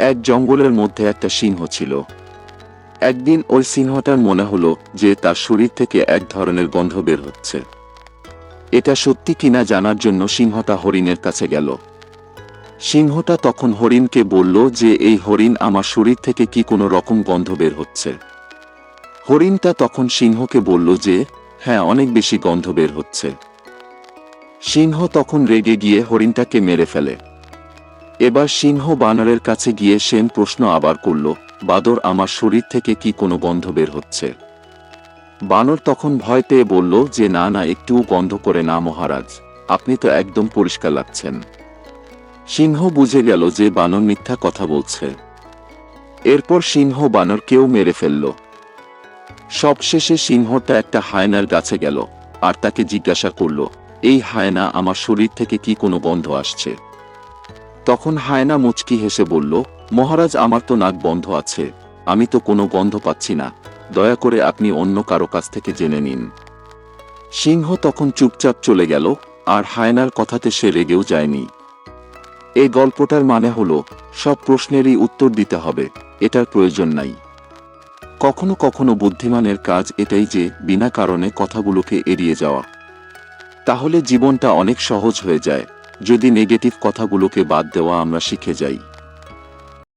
এক জঙ্গলের মধ্যে একটা সিংহ ছিল। একদিন ওই সিংহটার মনে হলো যে তার শরীর থেকে এক ধরনের গন্ধ বের হচ্ছে। এটা সত্যি কিনা জানার জন্য সিংহটা হরিণের কাছে গেল। সিংহটা তখন হরিণকে বলল যে এই হরিণ আমার শরীর থেকে কি কোনো রকম গন্ধ বের হচ্ছে। হরিণটা তখন সিংহকে বলল যে হ্যাঁ অনেক বেশি গন্ধ বের হচ্ছে। সিংহ তখন রেগে গিয়ে হরিণটাকে মেরে ফেলে। এবার সিংহ বানরের কাছে গিয়ে সেম প্রশ্ন আবার করল, বাদর, আমার শরীর থেকে কি কোনো গন্ধ বের হচ্ছে? বানর তখন ভয় পেয়ে বলল, যে না না, একটুও গন্ধ করে না, মহারাজ। আপনি তো একদম পরিষ্কার লাগছেন। সিংহ বুঝে গেল যে বানর মিথ্যা কথা বলছে। এরপর সিংহ বানরকেও মেরে ফেলল। সবশেষে সিংহটা একটা হায়নার কাছে গেল আর তাকে জিজ্ঞাসা করল, এই হায়না, আমার শরীর থেকে কি কোনো গন্ধ আসছে? তখন হায়না মুচকি হেসে বলল, মহারাজ, আমার তো নাক বন্ধ আছে। আমি তো কোনো গন্ধ পাচ্ছি না। দয়া করে আপনি অন্য কারও কাছ থেকে জেনে নিন। সিংহ তখন চুপচাপ চলে গেল, আর হায়নার কথাতে সে রেগেও যায়নি। এই গল্পটার মানে হলো, সব প্রশ্নেরই উত্তর দিতে হবে, এটার প্রয়োজন নাই। কখনো কখনো বুদ্ধিমানের কাজ এটাই যে, বিনা কারণে কথাগুলোকে এড়িয়ে যাওয়া। তাহলে জীবনটা অনেক সহজ হয়ে যায়। যদি নেগেটিভ কথাগুলোকে বাদ দেওয়া আমরা শিখে যাই।